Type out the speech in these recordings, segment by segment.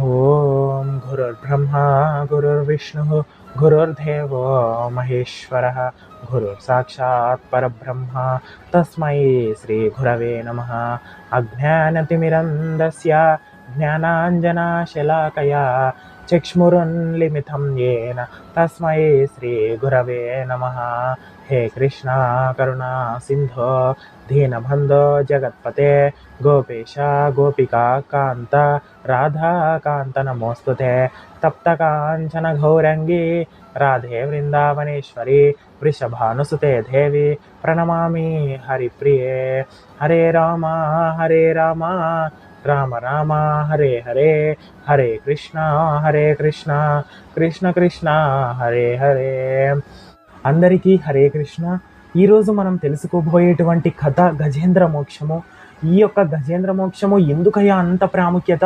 ॐ गुरुर्ब्रह्मा गुरुर्विष्णुः गुरुर्देवो महेश्वरः। गुरुर्साक्षात् परब्रह्म। तस्मै श्रीगुरवे नमः। अज्ञानतिमिरन्दस्य ज्ञानाञ्जनाशलाकया चक्ष्मुरुन्लिमितं येन तस्मै श्रीगुरवे नमः హే కృష్ణ కరుణా సింధో దీనబంధో జగత్పతే గోపేశ గోపికా కాంత రాధాకాంత నమోస్తుతే తప్త కాంచన గౌరంగి రాధే వృందావనేశ్వరి వృషభానుసుతే దేవి ప్రణమామి హరిప్రియే హరే రామ హరే రామ రామ రామ హరే హరే హరే కృష్ణ హరే కృష్ణ కృష్ణ కృష్ణ హరే హరే అందరికీ హరే కృష్ణ. ఈరోజు మనం తెలుసుకోబోయేటువంటి కథ గజేంద్ర మోక్షము. ఈ యొక్క గజేంద్ర మోక్షము ఎందుకయ్యా అంత ప్రాముఖ్యత?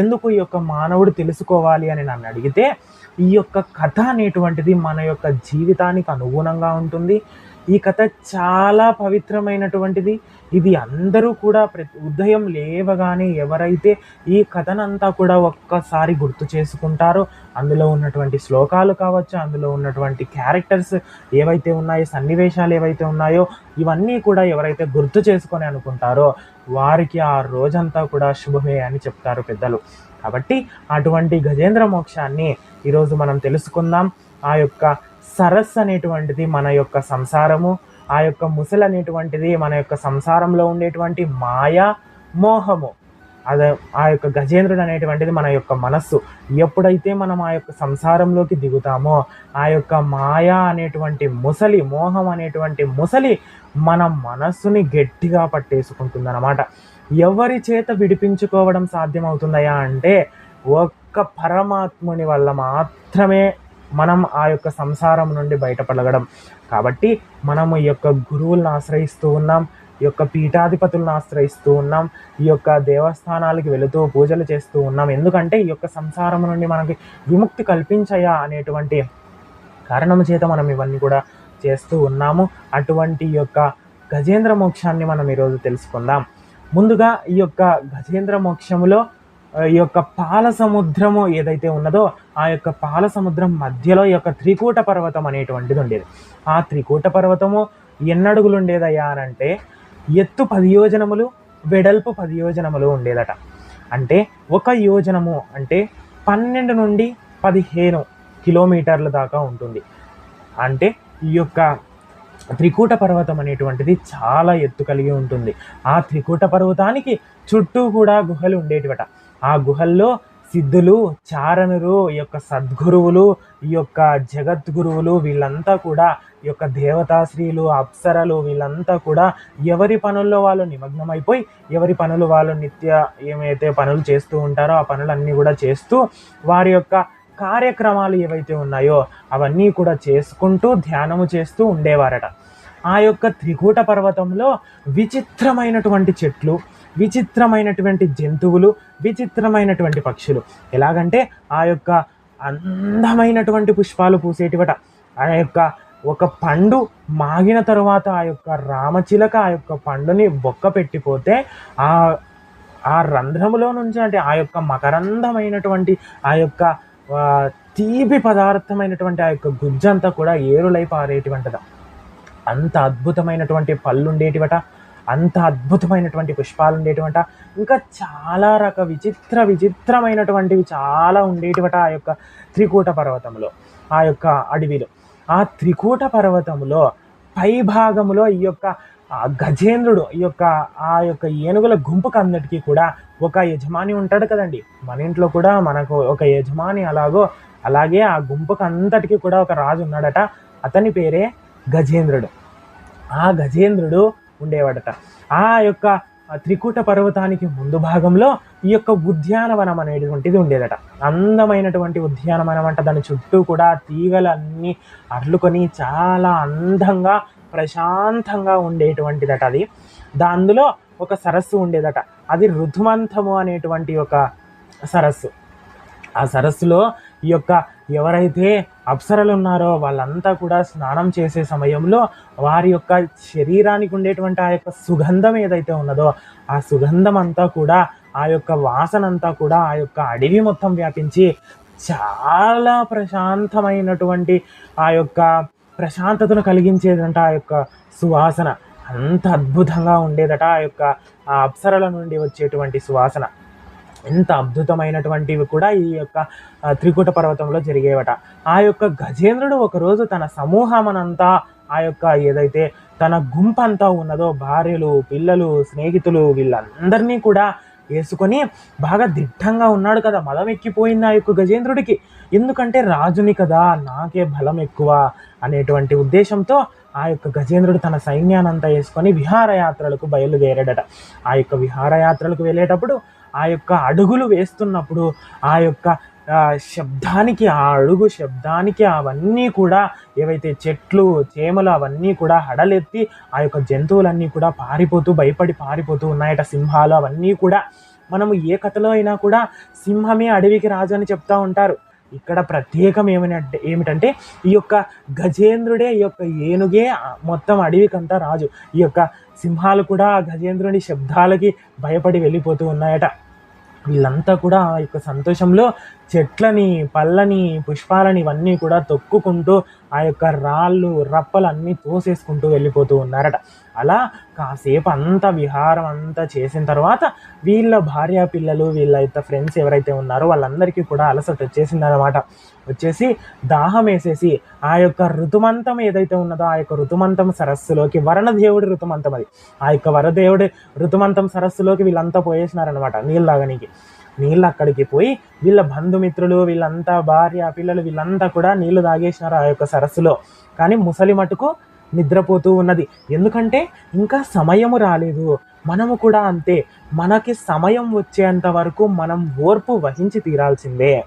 ఎందుకు ఈ యొక్క మానవుడు తెలుసుకోవాలి అని నన్ను అడిగితే ఈ యొక్క కథ అనేటువంటిది మన యొక్క జీవితానికి అనుగుణంగా ఉంటుంది. ఈ కథ చాలా పవిత్రమైనటువంటిది. ఇది అందరూ కూడా ప్రతి ఉదయం లేవగానే ఎవరైతే ఈ కథనంతా కూడా ఒక్కసారి గుర్తు చేసుకుంటారో అందులో ఉన్నటువంటి శ్లోకాలు కావచ్చు అందులో ఉన్నటువంటి క్యారెక్టర్స్ ఏవైతే ఉన్నాయో సన్నివేశాలు ఏవైతే ఉన్నాయో ఇవన్నీ కూడా ఎవరైతే గుర్తు చేసుకొని అనుకుంటారో వారికి ఆ రోజంతా కూడా శుభమే అని చెప్తారు పెద్దలు. కాబట్టి అటువంటి గజేంద్ర మోక్షాన్ని ఈరోజు మనం తెలుసుకుందాం. ఆ యొక్క సరస్సు అనేటువంటిది మన యొక్క సంసారము ఆ యొక్క ముసలు అనేటువంటిది మన యొక్క సంసారంలో ఉండేటువంటి మాయ మోహము. అదే ఆ యొక్క గజేంద్రుడు అనేటువంటిది మన యొక్క మనస్సు. ఎప్పుడైతే మనం ఆ యొక్క సంసారంలోకి దిగుతామో ఆ యొక్క మాయ అనేటువంటి ముసలి మోహం అనేటువంటి ముసలి మన మనస్సుని గట్టిగా పట్టేసుకుంటుంది అనమాట ఎవరి చేత విడిపించుకోవడం సాధ్యమవుతుందయా అంటే ఒక్క పరమాత్ముని వల్ల మాత్రమే మనం ఆ యొక్క సంసారం నుండి బయటపడగడం. కాబట్టి మనము ఈ యొక్క గురువులను ఆశ్రయిస్తూ ఉన్నాం ఈ యొక్క పీఠాధిపతులను ఆశ్రయిస్తూ ఉన్నాం ఈ యొక్క దేవస్థానాలకి వెళుతూ పూజలు చేస్తూ ఉన్నాం. ఎందుకంటే ఈ యొక్క సంసారం నుండి మనకి విముక్తి కల్పించయా అనేటువంటి కారణము చేత మనం ఇవన్నీ కూడా చేస్తూ ఉన్నాము. అటువంటి యొక్క గజేంద్ర మోక్షాన్ని మనం ఈరోజు తెలుసుకుందాం. ముందుగా ఈ యొక్క గజేంద్ర మోక్షములో ఈ యొక్క పాల సముద్రము ఏదైతే ఉన్నదో ఆ యొక్క పాల సముద్రం మధ్యలో ఈ యొక్క త్రికూట పర్వతం అనేటువంటిది ఉండేది. ఆ త్రికూట పర్వతము ఎన్నడుగులు ఉండేదయ్యా అని అంటే ఎత్తు పది యోజనములు వెడల్పు పది యోజనములు ఉండేదట. అంటే ఒక యోజనము అంటే పన్నెండు నుండి పదిహేను కిలోమీటర్ల దాకా ఉంటుంది. అంటే ఈ యొక్క త్రికూట పర్వతం అనేటువంటిది చాలా ఎత్తు కలిగి ఉంటుంది. ఆ త్రికూట పర్వతానికి చుట్టూ కూడా గుహలు ఉండేటివట. ఆ గుహల్లో సిద్ధులు చారణులు ఈ యొక్క సద్గురువులు ఈ యొక్క జగద్గురువులు వీళ్ళంతా కూడా ఈ యొక్క దేవతాశ్రీలు అప్సరలు వీళ్ళంతా కూడా ఎవరి పనుల్లో వాళ్ళు నిమగ్నమైపోయి ఎవరి పనులు వాళ్ళు నిత్య ఏమైతే పనులు చేస్తూ ఉంటారో ఆ పనులన్నీ కూడా చేస్తూ వారి యొక్క కార్యక్రమాలు ఏవైతే ఉన్నాయో అవన్నీ కూడా చేసుకుంటూ ధ్యానము చేస్తూ ఉండేవారట. ఆ యొక్క త్రికూట పర్వతంలో విచిత్రమైనటువంటి చెట్లు విచిత్రమైనటువంటి జంతువులు విచిత్రమైనటువంటి పక్షులు. ఎలాగంటే ఆ యొక్క అందమైనటువంటి పుష్పాలు పూసేటివట. ఆ యొక్క ఒక పండు మాగిన తరువాత ఆ యొక్క రామచిలక ఆ యొక్క పండుని బొక్క పెట్టిపోతే ఆ ఆ రంధ్రములో నుంచి అంటే ఆ యొక్క మకరంధమైనటువంటి ఆ యొక్క తీపి పదార్థమైనటువంటి ఆ యొక్క గుజ్జంతా కూడా ఏరులై పారేటివంటద. అంత అద్భుతమైనటువంటి పళ్ళు ఉండేటివట అంత అద్భుతమైనటువంటి పుష్పాలు ఉండేటివట. ఇంకా చాలా రక విచిత్ర విచిత్రమైనటువంటివి చాలా ఉండేటివట ఆ యొక్క త్రికూట పర్వతంలో ఆ యొక్క అడవిలో. ఆ త్రికూట పర్వతంలో పై భాగములో ఈ యొక్క గజేంద్రుడు ఈ యొక్క ఆ యొక్క ఏనుగుల గుంపుకు అందరికీ కూడా ఒక యజమాని ఉంటాడు కదండి. మన ఇంట్లో కూడా మనకు ఒక యజమాని అలాగో అలాగే ఆ గుంపుకు అంతటికి కూడా ఒక రాజు ఉన్నాడట. అతని పేరే గజేంద్రుడు. ఆ గజేంద్రుడు ఉండేవాడట. ఆ యొక్క త్రికూట పర్వతానికి ముందు భాగంలో ఈ యొక్క ఉద్యానవనం అనేటువంటిది ఉండేదట. అందమైనటువంటి ఉద్యానవనం అంట. దాని చుట్టూ కూడా తీగలన్నీ అర్లుకొని చాలా అందంగా ప్రశాంతంగా ఉండేటువంటిదట అది. దానిలో ఒక సరస్సు ఉండేదట. అది రుధుమంతము అనేటువంటి ఒక సరస్సు. ఆ సరస్సులో ఈ యొక్క ఎవరైతే అప్సరలు ఉన్నారో వాళ్ళంతా కూడా స్నానం చేసే సమయంలో వారి యొక్క శరీరానికి ఉండేటువంటి ఆ యొక్క సుగంధం ఏదైతే ఉన్నదో ఆ సుగంధం అంతా కూడా ఆ యొక్క వాసన అంతా కూడా ఆ యొక్క అడవి మొత్తం వ్యాపించి చాలా ప్రశాంతమైనటువంటి ఆ యొక్క ప్రశాంతతను కలిగించేదంట ఆ యొక్క సువాసన. అంత అద్భుతంగా ఉండేదట ఆ యొక్క ఆ అప్సరల నుండి వచ్చేటువంటి సువాసన. ఎంత అద్భుతమైనటువంటివి కూడా ఈ యొక్క త్రికూట పర్వతంలో జరిగేవట. ఆ యొక్క గజేంద్రుడు ఒకరోజు తన సమూహమనంతా ఆ యొక్క ఏదైతే తన గుంపంతా ఉన్నదో భార్యలు పిల్లలు స్నేహితులు వీళ్ళందరినీ కూడా వేసుకొని బాగా దిట్టంగా ఉన్నాడు కదా. మదం ఎక్కిపోయింది ఆ యొక్క గజేంద్రుడికి. ఎందుకంటే రాజుని కదా నాకే బలం ఎక్కువ అనేటువంటి ఉద్దేశంతో ఆ యొక్క గజేంద్రుడు తన సైన్యానంతా వేసుకొని విహారయాత్రలకు బయలుదేరాడట. ఆ యొక్క విహారయాత్రలకు వెళ్ళేటప్పుడు ఆ యొక్క అడుగులు వేస్తున్నప్పుడు ఆ యొక్క శబ్దానికి ఆ అడుగు శబ్దానికి అవన్నీ కూడా ఏవైతే చెట్లు చేమలు అవన్నీ కూడా హడలెత్తి ఆ యొక్క జంతువులన్నీ కూడా పారిపోతూ భయపడి పారిపోతూ ఉన్నాయట సింహాలు. అవన్నీ కూడా మనము ఏ కథలో అయినా కూడా సింహమే అడవికి రాజు అని చెప్తా ఉంటారు. ఇక్కడ ప్రత్యేకం ఏమిటంటే ఏమిటంటే ఈ యొక్క గజేంద్రుడే ఈ యొక్క ఏనుగే మొత్తం అడవికంతా రాజు. ఈ యొక్క సింహాలు కూడా ఆ గజేంద్రుని శబ్దాలకి భయపడి వెళ్ళిపోతూ ఉన్నాయట. వీళ్ళంతా కూడా ఆ యొక్క సంతోషంలో చెట్లని పళ్ళని పుష్పాలని ఇవన్నీ కూడా తొక్కుకుంటూ ఆ యొక్క రాళ్ళు రప్పలు అన్నీ తోసేసుకుంటూ వెళ్ళిపోతూ ఉన్నారట. అలా కాసేపు అంతా విహారం అంతా చేసిన తర్వాత వీళ్ళ భార్య పిల్లలు వీళ్ళ యొక్క ఫ్రెండ్స్ ఎవరైతే ఉన్నారో వాళ్ళందరికీ కూడా అలసట వచ్చేసిందనమాట వచ్చేసి దాహం వేసేసి ఆ యొక్క ఋతుమంతం ఏదైతే ఉన్నదో ఆ యొక్క ఋతుమంతం సరస్సులోకి వరణదేవుడి ఋతుమంతం అది. ఆ యొక్క వరదేవుడి ఋతుమంతం సరస్సులోకి వీళ్ళంతా పోయేసినారనమాట నీళ్ళు తాగనీకి. నీళ్ళు అక్కడికి పోయి వీళ్ళ బంధుమిత్రులు వీళ్ళంతా భార్య పిల్లలు వీళ్ళంతా కూడా నీళ్ళు తాగేసినారు ఆ యొక్క సరస్సులో. కానీ ముసలి మటుకు నిద్రపోతూ ఉన్నది. ఎందుకంటే ఇంకా సమయము రాలేదు. మనము కూడా అంతే. మనకి సమయం వచ్చేంత వరకు మనం ఓర్పు వహించి తీరాల్సిందే.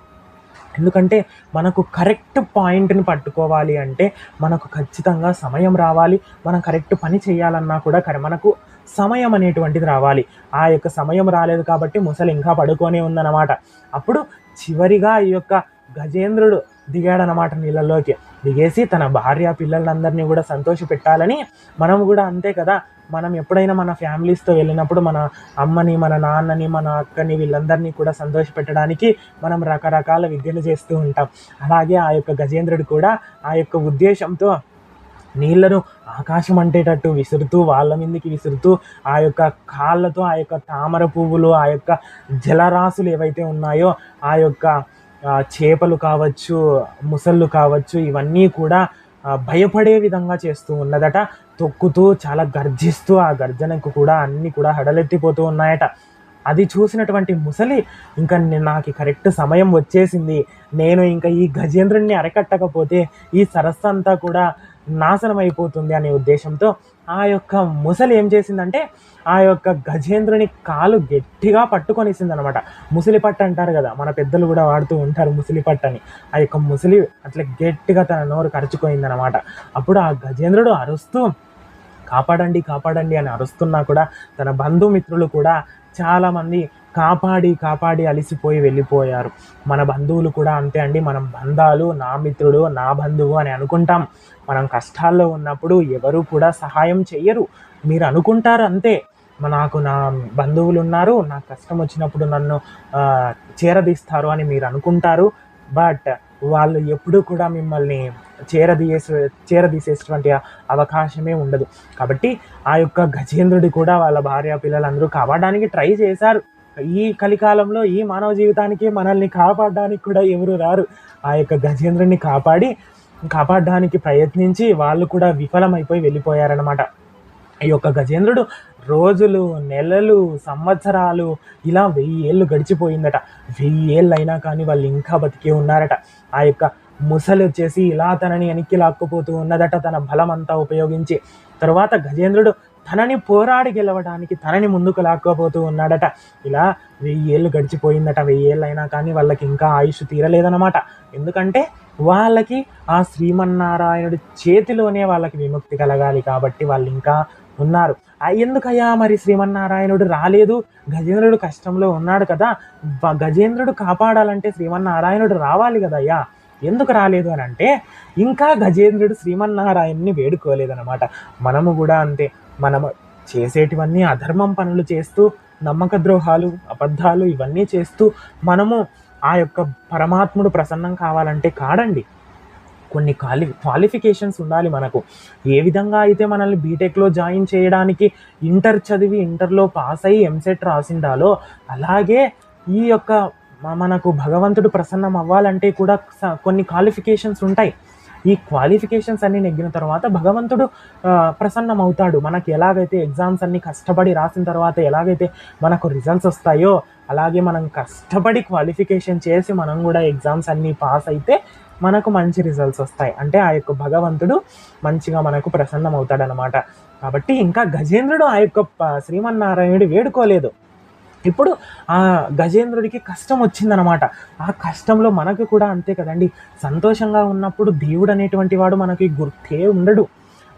ఎందుకంటే మనకు కరెక్ట్ పాయింట్ని పట్టుకోవాలి అంటే మనకు ఖచ్చితంగా సమయం రావాలి. మనం కరెక్ట్ పని చేయాలన్నా కూడా మనకు సమయం అనేటువంటిది రావాలి. ఆ యొక్క సమయం రాలేదు కాబట్టి ముసలి ఇంకా పడుకొనే ఉందన్నమాట. అప్పుడు చివరిగా ఈ యొక్క గజేంద్రుడు దిగాడనమాట నీళ్ళలోకి. దిగేసి తన భార్య పిల్లలందరినీ కూడా సంతోష పెట్టాలని మనం కూడా అంతే కదా. మనం ఎప్పుడైనా మన ఫ్యామిలీస్తో వెళ్ళినప్పుడు మన అమ్మని మన నాన్నని మన అక్కని వీళ్ళందరినీ కూడా సంతోష పెట్టడానికి మనం రకరకాల విద్యలు చేస్తూ ఉంటాం. అలాగే ఆ యొక్క గజేంద్రుడు కూడా ఆ యొక్క ఉద్దేశంతో నీళ్ళను ఆకాశం అంటేటట్టు విసురుతూ వాళ్ళ మీదకి విసురుతూ ఆ యొక్క కాళ్ళతో ఆ యొక్క తామర పువ్వులు ఆ యొక్క జలరాశులు ఏవైతే ఉన్నాయో ఆ యొక్క చేపలు కావచ్చు ముసళ్ళు కావచ్చు ఇవన్నీ కూడా భయపడే విధంగా చేస్తూ ఉన్నదట. తొక్కుతూ చాలా గర్జిస్తూ ఆ గర్జనకు కూడా అన్నీ కూడా హడలెత్తిపోతూ ఉన్నాయట. అది చూసినటువంటి ముసలి ఇంకా నాకు కరెక్ట్ సమయం వచ్చేసింది. నేను ఇంకా ఈ గజేంద్రుడిని అరకట్టకపోతే ఈ సరస్సు అంతా కూడా నాశనం అయిపోతుంది అనే ఉద్దేశంతో ఆ యొక్క ముసలి ఏం చేసిందంటే ఆ యొక్క గజేంద్రుని కాలు గట్టిగా పట్టుకొనిసింది అనమాట ముసలి పట్టు అంటారు కదా మన పెద్దలు కూడా వాడుతూ ఉంటారు ముసలిపట్టు అని ఆ యొక్క ముసలి అట్లా గట్టిగా తన నోరు కరుచుకోయింది అనమాట అప్పుడు ఆ గజేంద్రుడు అరుస్తూ కాపాడండి కాపాడండి అని అరుస్తున్నా కూడా తన బంధుమిత్రులు కూడా చాలామంది కాపాడి కాపాడి అలిసిపోయి వెళ్ళిపోయారు. మన బంధువులు కూడా అంతే అండి. మనం బంధాలు నా మిత్రుడు నా బంధువు అని అనుకుంటాం. మనం కష్టాల్లో ఉన్నప్పుడు ఎవరు కూడా సహాయం చెయ్యరు. మీరు అనుకుంటారు అంతే. నాకు నా బంధువులు ఉన్నారు నాకు కష్టం వచ్చినప్పుడు నన్ను చేరదీస్తారు అని మీరు అనుకుంటారు. బట్ వాళ్ళు ఎప్పుడూ కూడా మిమ్మల్ని చేరదీసే చేరదీసేటువంటి అవకాశమే ఉండదు. కాబట్టి ఆ యొక్క గజేంద్రుడి కూడా వాళ్ళ భార్య పిల్లలందరూ కావడానికి ట్రై చేశారు. ఈ కలికాలంలో ఈ మానవ జీవితానికి మనల్ని కాపాడడానికి కూడా ఎవరు రారు. ఆ యొక్క గజేంద్రుడిని కాపాడి కాపాడడానికి ప్రయత్నించి వాళ్ళు కూడా విఫలమైపోయి వెళ్ళిపోయారనమాట ఈ యొక్క గజేంద్రుడు రోజులు నెలలు సంవత్సరాలు ఇలా వెయ్యి ఏళ్ళు గడిచిపోయిందట. వెయ్యి ఏళ్ళు అయినా కానీ వాళ్ళు ఇంకా బతికే ఉన్నారట. ఆ యొక్క ముసలి వచ్చేసి ఇలా తనని వెనక్కి లాక్కుపోతూ ఉన్నదట తన బలం అంతా ఉపయోగించి. తర్వాత గజేంద్రుడు తనని పోరాడి గెలవడానికి తనని ముందుకు లాక్కపోతూ ఉన్నాడట. ఇలా వెయ్యి ఏళ్ళు గడిచిపోయిందట. వెయ్యి ఏళ్ళు అయినా కానీ వాళ్ళకి ఇంకా ఆయుష్ తీరలేదన్నమాట. ఎందుకంటే వాళ్ళకి ఆ శ్రీమన్నారాయణుడి చేతిలోనే వాళ్ళకి విముక్తి కలగాలి కాబట్టి వాళ్ళు ఇంకా ఉన్నారు. ఎందుకయ్యా మరి శ్రీమన్నారాయణుడు రాలేదు? గజేంద్రుడు కష్టంలో ఉన్నాడు కదా. గజేంద్రుడు కాపాడాలంటే శ్రీమన్నారాయణుడు రావాలి కదయ్యా. ఎందుకు రాలేదు అని అంటే ఇంకా గజేంద్రుడు శ్రీమన్నారాయణ్ణి వేడుకోలేదన్నమాట. మనము కూడా అంతే. మనము చేసేటివన్నీ అధర్మం పనులు చేస్తూ నమ్మక ద్రోహాలు అబద్ధాలు ఇవన్నీ చేస్తూ మనము ఆ యొక్క పరమాత్ముడు ప్రసన్నం కావాలంటే కాడండి కొన్ని క్వాలి క్వాలిఫికేషన్స్ ఉండాలి మనకు. ఏ విధంగా అయితే మనల్ని బీటెక్లో జాయిన్ చేయడానికి ఇంటర్ చదివి ఇంటర్లో పాస్ అయ్యి ఎంసెట్ రాసిండాలో అలాగే ఈ యొక్క మనకు భగవంతుడు ప్రసన్నం అవ్వాలంటే కూడా స- కొన్ని క్వాలిఫికేషన్స్ ఉంటాయి. ఈ క్వాలిఫికేషన్స్ అన్ని నెగ్గిన తర్వాత భగవంతుడు ప్రసన్నం అవుతాడు మనకి ఎలాగైతే ఎగ్జామ్స్ అన్ని కష్టపడి రాసిన తర్వాత ఎలాగైతే మనకు రిజల్ట్స్ వస్తాయో అలాగే మనం కష్టపడి క్వాలిఫికేషన్ చేసి మనం కూడా ఎగ్జామ్స్ అన్ని పాస్ అయితే మనకు మంచి రిజల్ట్స్ వస్తాయి. అంటే ఆ యొక్క భగవంతుడు మంచిగా మనకు ప్రసన్నం అవుతాడనమాట కాబట్టి ఇంకా గజేంద్రుడు ఆ యొక్క శ్రీమన్నారాయణుడు వేడుకోలేదు. ఇప్పుడు ఆ గజేంద్రుడికి కష్టం వచ్చిందనమాట ఆ కష్టంలో మనకు కూడా అంతే కదండి. సంతోషంగా ఉన్నప్పుడు దేవుడు అనేటువంటి వాడు మనకి గుర్తే ఉండడు.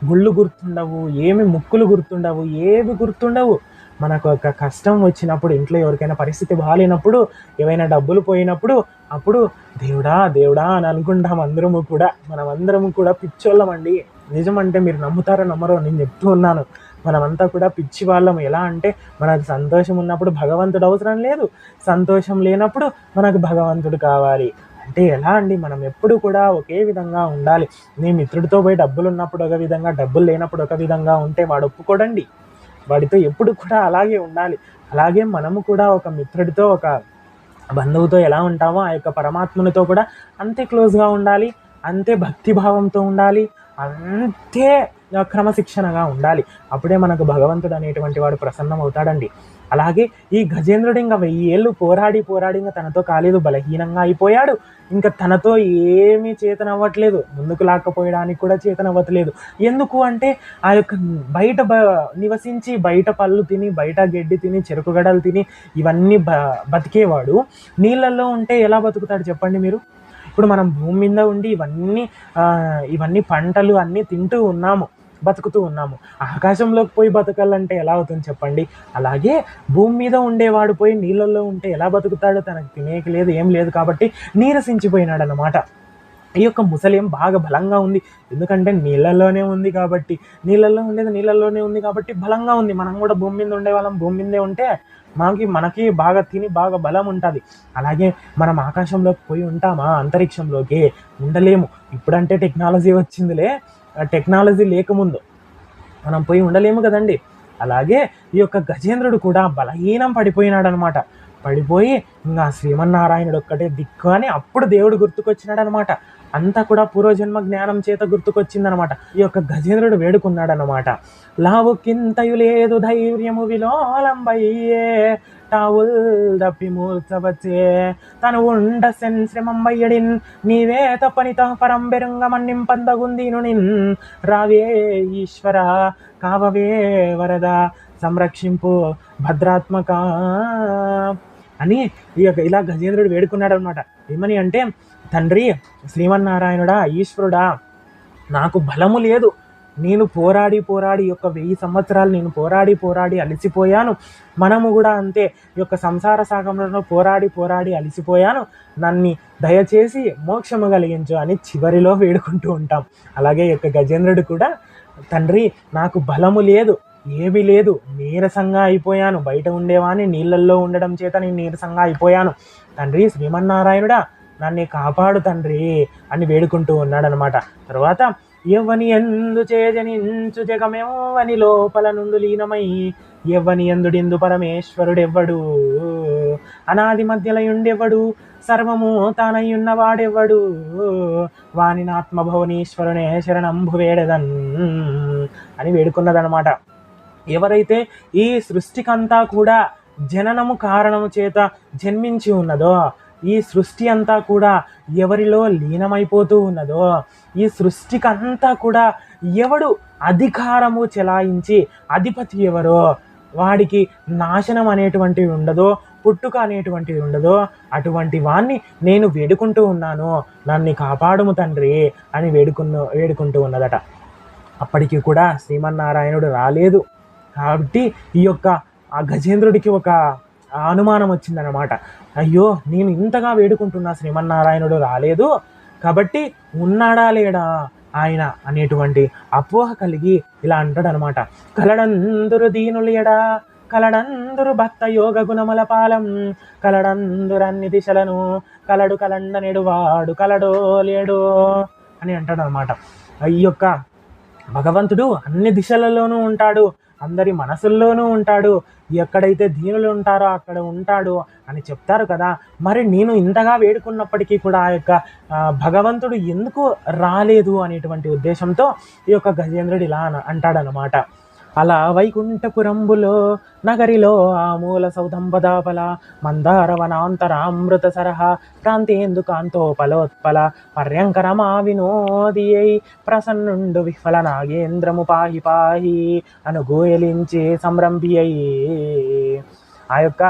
గుళ్ళు గుర్తుండవు ఏమి ముక్కులు గుర్తుండవు ఏవి గుర్తుండవు. మనకు ఒక కష్టం వచ్చినప్పుడు ఇంట్లో ఎవరికైనా పరిస్థితి బాగాలేనప్పుడు ఏవైనా డబ్బులు పోయినప్పుడు అప్పుడు దేవుడా దేవుడా అని అనుకుంటాం అందరము కూడా. మనం అందరము కూడా పిచ్చోళ్ళమండి. నిజమంటే మీరు నమ్ముతారో నమ్మరో నేను చెప్తూ ఉన్నాను. మనమంతా కూడా పిచ్చి వాళ్ళం ఎలా అంటే మనకు సంతోషం ఉన్నప్పుడు భగవంతుడు అవసరం లేదు. సంతోషం లేనప్పుడు మనకు భగవంతుడు కావాలి. అంటే ఎలా అండి? మనం ఎప్పుడు కూడా ఒకే విధంగా ఉండాలి. నీ మిత్రుడితో పోయి డబ్బులు ఉన్నప్పుడు ఒక విధంగా డబ్బులు లేనప్పుడు ఒక విధంగా ఉంటే వాడు ఒప్పుకోడండి. వాడితో ఎప్పుడు కూడా అలాగే ఉండాలి. అలాగే మనము కూడా ఒక మిత్రుడితో ఒక బంధువుతో ఎలా ఉంటామో ఆ యొక్క పరమాత్మనితో కూడా అంతే క్లోజ్గా ఉండాలి. అంతే భక్తిభావంతో ఉండాలి. అంతే క్రమశిక్షణగా ఉండాలి. అప్పుడే మనకు భగవంతుడు అనేటువంటి వాడు ప్రసన్నం అవుతాడండి అలాగే ఈ గజేంద్రుడు ఇంకా వెయ్యి ఏళ్ళు పోరాడి పోరాడి ఇంకా తనతో కాలేదు బలహీనంగా అయిపోయాడు. ఇంకా తనతో ఏమీ చేతనవ్వట్లేదు. ముందుకు లాక్కపోయడానికి కూడా చేతనవ్వట్లేదు. ఎందుకు అంటే ఆ యొక్క బయట బ నివసించి బయట పళ్ళు తిని బయట గడ్డి తిని చెరుకు గడలు తిని ఇవన్నీ బ బతికేవాడు. నీళ్ళల్లో ఉంటే ఎలా బతుకుతాడు చెప్పండి మీరు? ఇప్పుడు మనం భూమి మీద ఉండి ఇవన్నీ ఇవన్నీ పంటలు అన్నీ తింటూ ఉన్నాము బతుకుతూ ఉన్నాము. ఆకాశంలోకి పోయి బతకాలంటే ఎలా అవుతుంది చెప్పండి? అలాగే భూమి మీద ఉండేవాడు పోయి నీళ్ళల్లో ఉంటే ఎలా బతుకుతాడో తనకు తినేకి లేదు ఏం లేదు కాబట్టి నీరసించిపోయినాడు అనమాట ఈ యొక్క ముసలేం బాగా బలంగా ఉంది. ఎందుకంటే నీళ్ళల్లోనే ఉంది కాబట్టి నీళ్ళల్లో ఉండేది నీళ్ళల్లోనే ఉంది కాబట్టి బలంగా ఉంది. మనం కూడా భూమి మీద ఉండే వాళ్ళం భూమి మీదే ఉంటే మనకి మనకి బాగా తిని బాగా బలం ఉంటుంది. అలాగే మనం ఆకాశంలోకి పోయి ఉంటామా? అంతరిక్షంలోకి ఉండలేము. ఇప్పుడంటే టెక్నాలజీ వచ్చిందిలే. టెక్నాలజీ లేకముందు మనం పోయి ఉండలేము కదండి. అలాగే ఈ యొక్క గజేంద్రుడు కూడా బలహీనం పడిపోయినాడు అనమాట పడిపోయి ఇంకా శ్రీమన్నారాయణుడు ఒక్కటే దిక్కు అని అప్పుడు దేవుడు గుర్తుకొచ్చినాడు అనమాట అంతా కూడా పూర్వజన్మ జ్ఞానం చేత గుర్తుకొచ్చిందనమాట. ఈ యొక్క గజేంద్రుడు వేడుకున్నాడనమాట. లావు కింతయు లేదు ధైర్యము విలోలంబయ్యే టావుల్ దప్పి మూల్చవచ్చే తను ఉండ సెన్ శ్రమంబయ్యడిన్ నీవే తప్పనిత పరం బెరుంగ పందగుందీను నిన్ రావే ఈశ్వర కావవే వరద సంరక్షింపు భద్రాత్మక అని ఈ యొక్క ఇలా గజేంద్రుడు వేడుకున్నాడు అనమాట ఏమని అంటే తండ్రి శ్రీమన్నారాయణుడా ఈశ్వరుడా నాకు బలము లేదు. నేను పోరాడి పోరాడి యొక్క వెయ్యి సంవత్సరాలు నేను పోరాడి పోరాడి అలసిపోయాను. మనము కూడా అంతే యొక్క సంసార సాగంలో పోరాడి పోరాడి అలసిపోయాను. నన్ను దయచేసి మోక్షము కలిగించు అని చివరిలో వేడుకుంటూ ఉంటాం. అలాగే యొక్క గజేంద్రుడు కూడా తండ్రి నాకు బలము లేదు ఏమీ లేదు నీరసంగా అయిపోయాను. బయట ఉండేవాని నీళ్ళల్లో ఉండడం చేత నేను నీరసంగా అయిపోయాను. తండ్రి శ్రీమన్నారాయణుడా నన్ను కాపాడు తండ్రి అని వేడుకుంటూ ఉన్నాడనమాట. తర్వాత ఎవ్వని ఎందు చేజనించు జగమెవ్వని లోపల నుండు లీనమై ఎవ్వని ఎందుడిందు పరమేశ్వరుడెవ్వడు? అనాది మధ్యలయుండెవ్వడు? సర్వము తానయ్యున్నవాడెవ్వడు? వాడెవ్వడు వాని శరణంభు వేడదన్ అని వేడుకున్నదనమాట. ఎవరైతే ఈ సృష్టికంతా కూడా జననము కారణము చేత జన్మించి ఉన్నదో ఈ సృష్టి అంతా కూడా ఎవరిలో లీనమైపోతూ ఉన్నదో ఈ సృష్టికి అంతా కూడా ఎవడు అధికారము చెలాయించి అధిపతి ఎవరో వాడికి నాశనం అనేటువంటివి ఉండదో పుట్టుక అనేటువంటిది ఉండదో అటువంటి వాణ్ణి నేను వేడుకుంటూ ఉన్నాను. నన్ను కాపాడుము తండ్రి అని వేడుకున్న వేడుకుంటూ ఉన్నదట. అప్పటికి కూడా శ్రీమన్నారాయణుడు రాలేదు. కాబట్టి ఈ యొక్క ఆ గజేంద్రుడికి ఒక అనుమానం వచ్చిందనమాట అయ్యో నేను ఇంతగా వేడుకుంటున్నా శ్రీమన్నారాయణుడు రాలేదు. కాబట్టి ఉన్నాడా లేడా ఆయన అనేటువంటి అపోహ కలిగి ఇలా అంటాడనమాట కలడందురు దీనులు ఎడా కలడందురు భక్త యోగ గుణముల పాలం కలడందురన్ని దిశలను కలడు కలండనేడు వాడు కలడో లేడు అని అంటాడు అనమాట ఈ యొక్క భగవంతుడు అన్ని దిశలలోనూ ఉంటాడు అందరి మనసుల్లోనూ ఉంటాడు ఎక్కడైతే దీనులు ఉంటారో అక్కడ ఉంటాడు అని చెప్తారు కదా. మరి నేను ఇంతగా వేడుకున్నప్పటికీ కూడా ఆ యొక్క భగవంతుడు ఎందుకు రాలేదు అనేటువంటి ఉద్దేశంతో ఈ యొక్క గజేంద్రుడు ఇలా అంటాడనమాట అలా వైకుంఠపురంబులో నగరిలో ఆ మూల సౌదంబదాపల మందారవనాంతరామృత సరహ ప్రాంతేందు కాంతోపలోత్పల పర్యంకరమా వినోది అయి ప్రసన్నుండు విఫల నాగేంద్రము పాహి పాహి అనుగోయలించి సంరంభి అయి ఆ యొక్క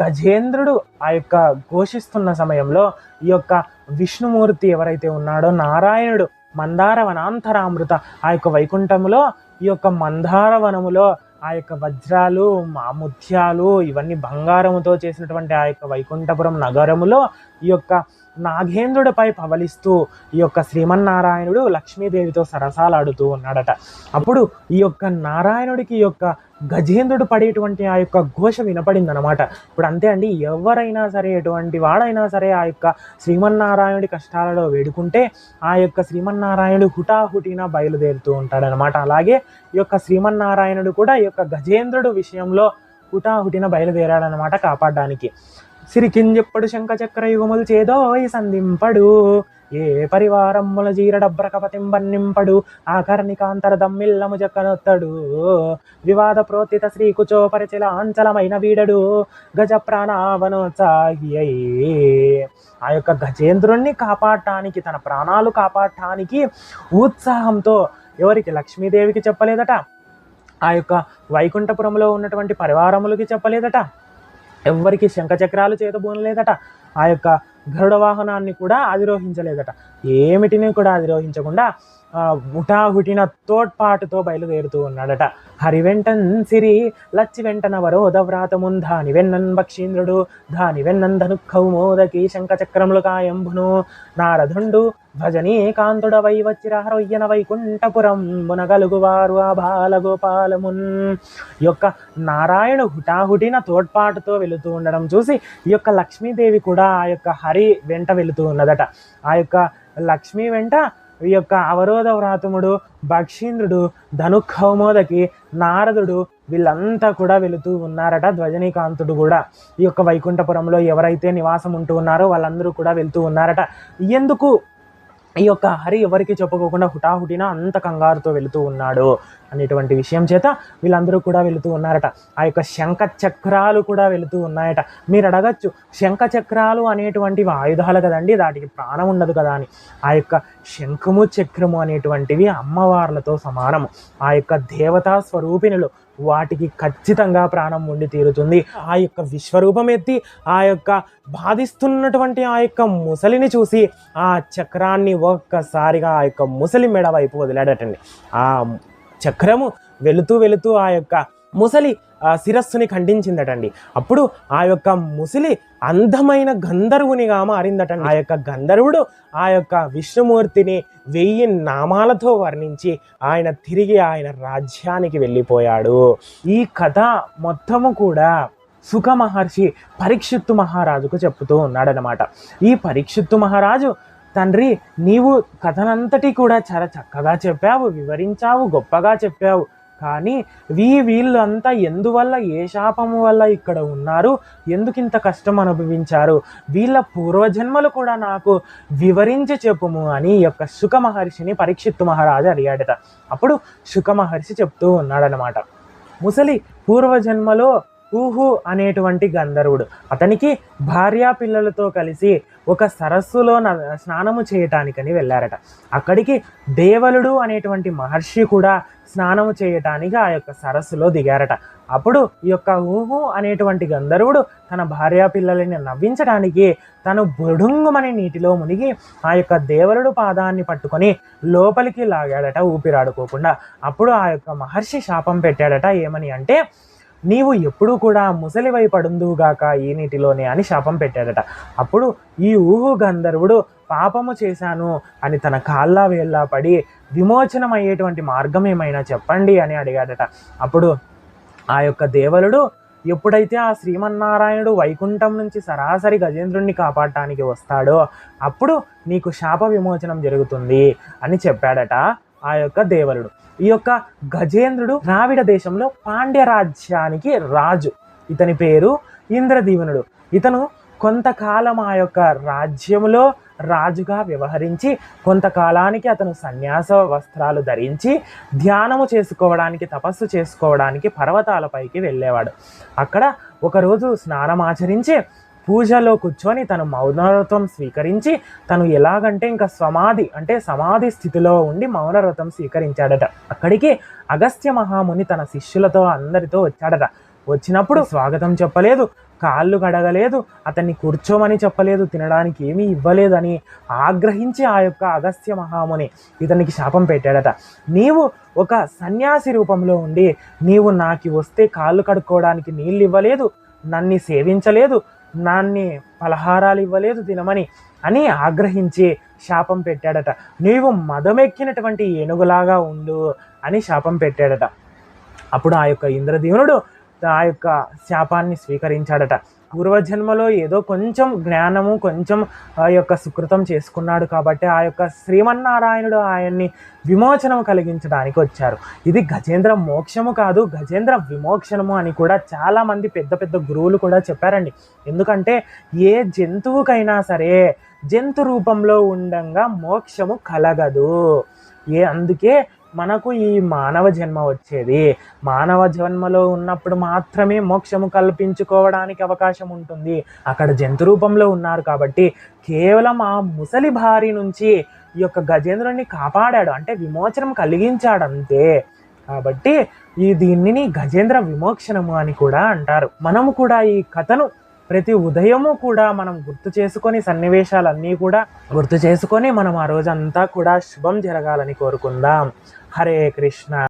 గజేంద్రుడు ఆ యొక్క ఘోషిస్తున్న సమయంలో ఈ యొక్క విష్ణుమూర్తి ఎవరైతే ఉన్నాడో నారాయణుడు మందార వనాంతరామృత ఆ యొక్క వైకుంఠములో ఈ యొక్క మందార వనములో ఆ యొక్క వజ్రాలు మాముత్యాలు ఇవన్నీ బంగారముతో చేసినటువంటి ఆ యొక్క వైకుంఠపురం నగరములో ఈ యొక్క నాగేంద్రుడిపై పవలిస్తూ ఈ యొక్క శ్రీమన్నారాయణుడు లక్ష్మీదేవితో సరసాలాడుతూ ఉన్నాడట. అప్పుడు ఈ యొక్క నారాయణుడికి ఈ యొక్క గజేంద్రుడు పడేటువంటి ఆ యొక్క ఘోష వినపడింది అనమాట ఇప్పుడు అంతే అండి ఎవరైనా సరే ఎటువంటి వాడైనా సరే ఆ యొక్క శ్రీమన్నారాయణుడి కష్టాలలో వేడుకుంటే ఆ యొక్క శ్రీమన్నారాయణుడు హుటాహుటిన బయలుదేరుతూ ఉంటాడనమాట అలాగే ఈ యొక్క శ్రీమన్నారాయణుడు కూడా ఈ యొక్క గజేంద్రుడు విషయంలో హుటాహుటిన బయలుదేరాడనమాట కాపాడడానికి. సిరికింజెప్పుడు శంఖ చక్ర యుగములు చేదో సంధింపడు. ఏ పరివారముల జీరడబ్రకపతింబన్నింపడు ఆకర్ణికాంతర దమ్మిల్లము జక్కనొత్తడు. వివాద ప్రోత్తిత శ్రీకుచో పరిచల అంచలమైన వీడడు. గజ ప్రాణావనోత్సాహి అయి ఆ యొక్క గజేంద్రుణ్ణి కాపాడటానికి తన ప్రాణాలు కాపాడటానికి ఉత్సాహంతో ఎవరికి లక్ష్మీదేవికి చెప్పలేదట? ఆ యొక్క వైకుంఠపురంలో ఉన్నటువంటి పరివారములకి చెప్పలేదట? ఎవ్వరికి శంఖచక్రాలు చేతబూనలేదట. ఆ యొక్క గరుడ వాహనాన్ని కూడా అధిరోహించలేదట. ఏమిటిని కూడా అధిరోహించకుండా హుటాహుటిన తోడ్పాటుతో బయలుదేరుతూ ఉన్నాడట. హరి వెంటన్ సిరి లచ్చి వెంటన వరోధవ్రాతమున్ ధాని వెన్నన్ భక్షీంద్రుడు ధాని వెన్నన్ ధనుక్కౌ మోదకి శంఖచక్రములు కాయంభును నారదుండు భజనీ కాంతుడవై వచ్చి హరొయ్యన వైకుంఠపురం మునగలుగువారు ఆ బాలగోపాలమున్. యొక్క నారాయణ హుటాహుటిన తోడ్పాటుతో వెళుతూ ఉండడం చూసి ఈ యొక్క లక్ష్మీదేవి కూడా ఆ యొక్క హరి వెంట వెళుతూ ఉన్నదట. ఆ యొక్క లక్ష్మి వెంట ఈ యొక్క అవరోధ వ్రాతముడు భక్షీంద్రుడు ధనుఖౌమోదకి నారదుడు వీళ్ళంతా కూడా వెళుతూ ఉన్నారట ధ్వజనీకాంతుడు కూడా. ఈ యొక్క వైకుంఠపురంలో ఎవరైతే నివాసం ఉంటూ ఉన్నారో వాళ్ళందరూ కూడా వెళ్తూ ఉన్నారట. ఎందుకు ఈ యొక్క హరి ఎవరికి చెప్పుకోకుండా హుటాహుటిన అంత కంగారుతో వెళుతూ ఉన్నాడు అనేటువంటి విషయం చేత వీళ్ళందరూ కూడా వెళుతూ ఉన్నారట. ఆ యొక్క శంఖ చక్రాలు కూడా వెళుతూ ఉన్నాయట. మీరు అడగచ్చు శంఖ చక్రాలు అనేటువంటివి ఆయుధాలు కదండి వాటికి ప్రాణం ఉండదు కదా అని. ఆ యొక్క శంఖము చక్రము అనేటువంటివి అమ్మవార్లతో సమానము. ఆ యొక్క దేవతా స్వరూపిణులు వాటికి ఖచ్చితంగా ప్రాణం ఉండి తీరుతుంది. ఆ యొక్క విశ్వరూపం ఎత్తి ఆ యొక్క బాధిస్తున్నటువంటి ఆ యొక్క ముసలిని చూసి ఆ చక్రాన్ని ఒక్కసారిగా ఆ యొక్క ముసలి మెడ వైపు వదిలాడటండి. ఆ చక్రము వెళుతూ వెళుతూ ఆ యొక్క ముసలి శిరస్సుని ఖండించిందటండి. అప్పుడు ఆ యొక్క ముసలి అందమైన గంధర్వునిగా మారిందటండి. ఆ యొక్క గంధర్వుడు ఆ యొక్క విష్ణుమూర్తిని వెయ్యి నామాలతో వర్ణించి ఆయన తిరిగి ఆయన రాజ్యానికి వెళ్ళిపోయాడు. ఈ కథ మొత్తము కూడా సుఖ మహర్షి పరీక్షిత్తు మహారాజుకు చెప్తూ ఉన్నాడనమాట ఈ పరీక్షిత్తు మహారాజు తండ్రి నీవు కథనంతటి కూడా చాలా చక్కగా చెప్పావు వివరించావు గొప్పగా చెప్పావు. కానీ వీ వీళ్ళంతా ఎందువల్ల ఏ శాపము వల్ల ఇక్కడ ఉన్నారు? ఎందుకు ఇంత కష్టం అనుభవించారు? వీళ్ళ పూర్వజన్మలు కూడా నాకు వివరించి చెప్పుము అని యొక్క శుక మహర్షిని పరీక్షిత్తు మహారాజు అడిగాడట. అప్పుడు శుక మహర్షి చెప్తూ ఉన్నాడనమాట ముసలి పూర్వజన్మలో ఊహు అనేటువంటి గంధర్వుడు. అతనికి భార్యా పిల్లలతో కలిసి ఒక సరస్సులో న- స్నానము చేయటానికని వెళ్ళారట. అక్కడికి దేవలుడు అనేటువంటి మహర్షి కూడా స్నానము చేయటానికి ఆ యొక్క సరస్సులో దిగారట. అప్పుడు ఈ యొక్క ఊహు అనేటువంటి గంధర్వుడు తన భార్యా పిల్లలని నవ్వించడానికి తను బుడుంగుమని నీటిలో మునిగి ఆ యొక్క దేవరుడు పాదాన్ని పట్టుకొని లోపలికి లాగాడట ఊపిరాడుకోకుండా. అప్పుడు ఆ యొక్క మహర్షి శాపం పెట్టాడట. ఏమని అంటే నీవు ఎప్పుడూ కూడా ముసలివై పడుందువుగాక ఈ నీటిలోనే అని శాపం పెట్టాడట. అప్పుడు ఈ ఊహు గంధర్వుడు పాపము చేశాను అని తన కాళ్ళ వేళ్ళ పడి విమోచనం అయ్యేటువంటి మార్గం ఏమైనా చెప్పండి అని అడిగాడట. అప్పుడు ఆ యొక్క దేవలుడు ఎప్పుడైతే ఆ శ్రీమన్నారాయణుడు వైకుంఠం నుంచి సరాసరి గజేంద్రుణ్ణి కాపాడటానికి వస్తాడో అప్పుడు నీకు శాప విమోచనం జరుగుతుంది అని చెప్పాడట. ఆ యొక్క దేవరుడు. ఈ యొక్క గజేంద్రుడు ద్రావిడ దేశంలో పాండ్య రాజ్యానికి రాజు. ఇతని పేరు ఇంద్రదీవనుడు. ఇతను కొంతకాలం ఆ యొక్క రాజ్యములో రాజుగా వ్యవహరించి కొంతకాలానికి అతను సన్యాస వస్త్రాలు ధరించి ధ్యానము చేసుకోవడానికి తపస్సు చేసుకోవడానికి పర్వతాలపైకి వెళ్ళేవాడు. అక్కడ ఒకరోజు స్నానం ఆచరించి పూజలో కూర్చొని తను మౌనవ్రతం స్వీకరించి తను ఎలాగంటే ఇంకా సమాధి అంటే సమాధి స్థితిలో ఉండి మౌనవ్రతం స్వీకరించాడట. అక్కడికి అగస్త్య మహాముని తన శిష్యులతో అందరితో వచ్చాడట. వచ్చినప్పుడు స్వాగతం చెప్పలేదు కాళ్ళు కడగలేదు అతన్ని కూర్చోమని చెప్పలేదు తినడానికి ఏమీ ఇవ్వలేదని ఆగ్రహించి ఆ యొక్క అగస్త్య మహాముని ఇతనికి శాపం పెట్టాడట. నీవు ఒక సన్యాసి రూపంలో ఉండి నీవు నాకు వస్తే కాళ్ళు కడుక్కోవడానికి నీళ్ళు ఇవ్వలేదు నన్ను సేవించలేదు నాన్ని పలహారాలు ఇవ్వలేదు తినమని అని ఆగ్రహించి శాపం పెట్టాడట. నీవు మదమెక్కినటువంటి ఏనుగులాగా ఉండు అని శాపం పెట్టాడట. అప్పుడు ఆ యొక్క ఇంద్రదేవునుడు ఆ యొక్క శాపాన్ని స్వీకరించాడట. పూర్వజన్మలో ఏదో కొంచెం జ్ఞానము కొంచెం ఆ యొక్క సుకృతం చేసుకున్నాడు కాబట్టి ఆ యొక్క శ్రీమన్నారాయణుడు ఆయన్ని విమోచనం కలిగించడానికి వచ్చారు. ఇది గజేంద్ర మోక్షము కాదు గజేంద్ర విమోక్షణము అని కూడా చాలామంది పెద్ద పెద్ద గురువులు కూడా చెప్పారండి. ఎందుకంటే ఏ జంతువుకైనా సరే జంతు రూపంలో ఉండంగా మోక్షము కలగదు. ఏ అందుకే మనకు ఈ మానవ జన్మ వచ్చేది. మానవ జన్మలో ఉన్నప్పుడు మాత్రమే మోక్షము కల్పించుకోవడానికి అవకాశం ఉంటుంది. అక్కడ జంతు రూపంలో ఉన్నారు కాబట్టి కేవలం ఆ ముసలి భారీ నుంచి ఈ యొక్క గజేంద్రుడిని కాపాడాడు. అంటే విమోచనం కలిగించాడు అంతే కాబట్టి ఈ దీనిని గజేంద్ర విమోక్షణము అని కూడా అంటారు. మనము కూడా ఈ కథను ప్రతి ఉదయము కూడా మనం గుర్తు చేసుకొని సన్నివేశాలన్నీ కూడా గుర్తు చేసుకొని మనం ఆ రోజంతా కూడా శుభం జరగాలని కోరుకుందాం. హరే కృష్ణ